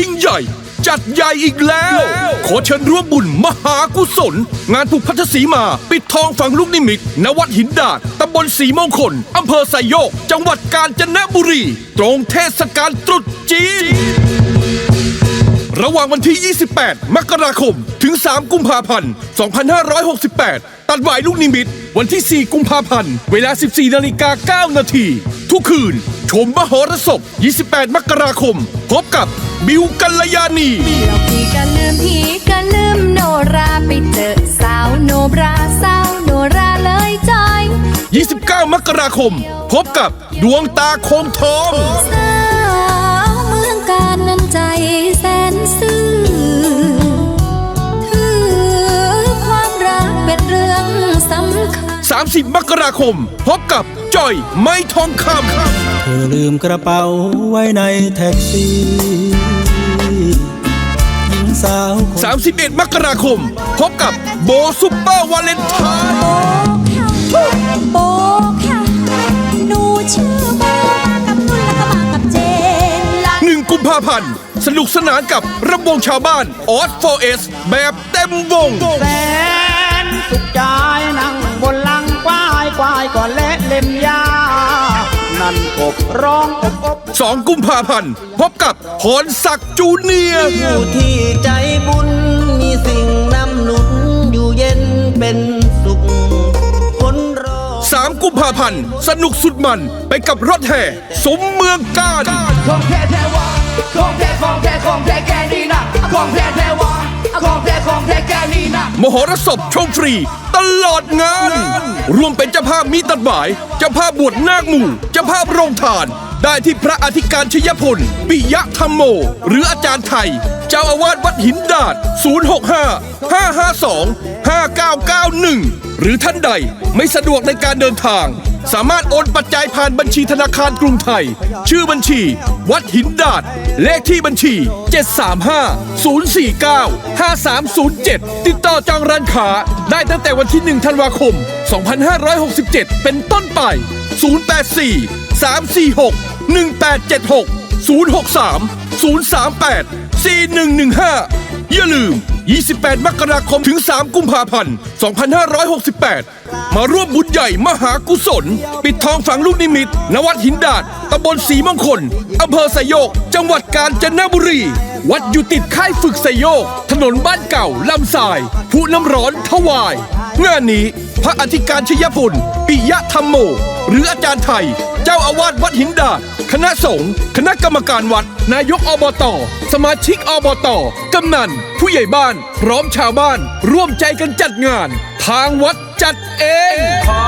ยิ่งใหญ่ จัดใหญ่อีกแล้ว ขอเชิญร่วมบุญมหากุศล งานผูกพัทธสีมา ปิดทองฝังลูกนิมิตณวัดหินดาดตำบลสีมงคลอำเภอไซโยก จังหวัดกาญจนบุรี ตรงเทศกาลตรุษจีนระหว่างวันที่ 28 มกราคม ถึง 3 กุมภาพันธ์ 2568 ตัดหวายลูกนิมิต วันที่ 4 กุมภาพันธ์ เวลา 14 นาฬิกา 9 นาที ทุกคืน ชมมหรสพ 28 มกราคม พบกับบิวกัลยานีเราพี่ก็ลืมพี่ก็ลืมโนราไปเจอสาวโนบราสาวโนราเลยจอย29 มกราคม พบกับดวงตาโคงทอง สา 30 มกราคม พบกับจอยไม้ทองคำเธอลืมกระเป๋าไว้ในแท็กซี่หญิงสาว31 มกราคม พบกับโบซุปเปอร์วาเลนไทน์โบค่ะหนูชื่อโบมากับนุ่นแล้วก็มากับเจนหนึ่งกุมภาพันธ์สนุกสนานกับระบวงชาวบ้านออส 4S แบบเต็มวงแสนสุขใจ ก่อนและเล่มยา นั่นกบร้องอบอบ2กุมภาพันธ์พบกับพรศักดิ์จูเนียร์ผู้ที่ใจบุญ มีสิ่งนำหนุนอยู่เย็นเป็นสุขคนรอ3กุมภาพันธ์สนุกสุดมันไปกับรถแห่สมเมืองการของแท้แท้วะของแท้ของแท้ของแท้แกนี่นะของแท้แท้วะของแท้ของแท้แกนี่นะมหรสพชมฟรีตลอดงานรวมเป็นเจ้าภาพมีตัดหมายเจ้าภาพบวชนาคหมู่เจ้าภาพโรงทาน ได้ที่พระอธิการชยพล ปิยะธรรมโม หรืออาจารย์ไทย เจ้าอาวาสวัดหินดาด 065 552 5991 หรือท่านใดไม่สะดวกในการเดินทาง สามารถโอนปัจจัยผ่านบัญชีธนาคารกรุงไทย ชื่อบัญชี วัดหินดาด เลขที่บัญชี 735 049 5307 ติดต่อจองร้านค้าได้ตั้งแต่วันที่ 1 ธันวาคม 2567 เป็นต้นไป 084 346 1876 063 038 4115 อย่าลืม 28 มกราคมถึง 3 กุมภาพันธ์ 2568 มาร่วมบุญใหญ่มหากุศล ปิดทองฝังลูกนิมิตณวัดหินดาดตำบลศรีมงคลอำเภอไซโยก จังหวัดกาญจนบุรี วัดอยู่ติดค่ายฝึกไซโยก ถนนบ้านเก่าลำทรายผู้น้ำร้อนถวาย งานนี้พระอธิการชยพลปิยะธรรมโม หรืออาจารย์ไทย เจ้าอาวาสวัดหินดาดคณะสงฆ์คณะกรรมการวัด นายกอบต สมาชิกอบตกำนัน ผู้ใหญ่บ้าน พร้อมชาวบ้าน ร่วมใจกันจัดงาน ทางวัดจัดเอง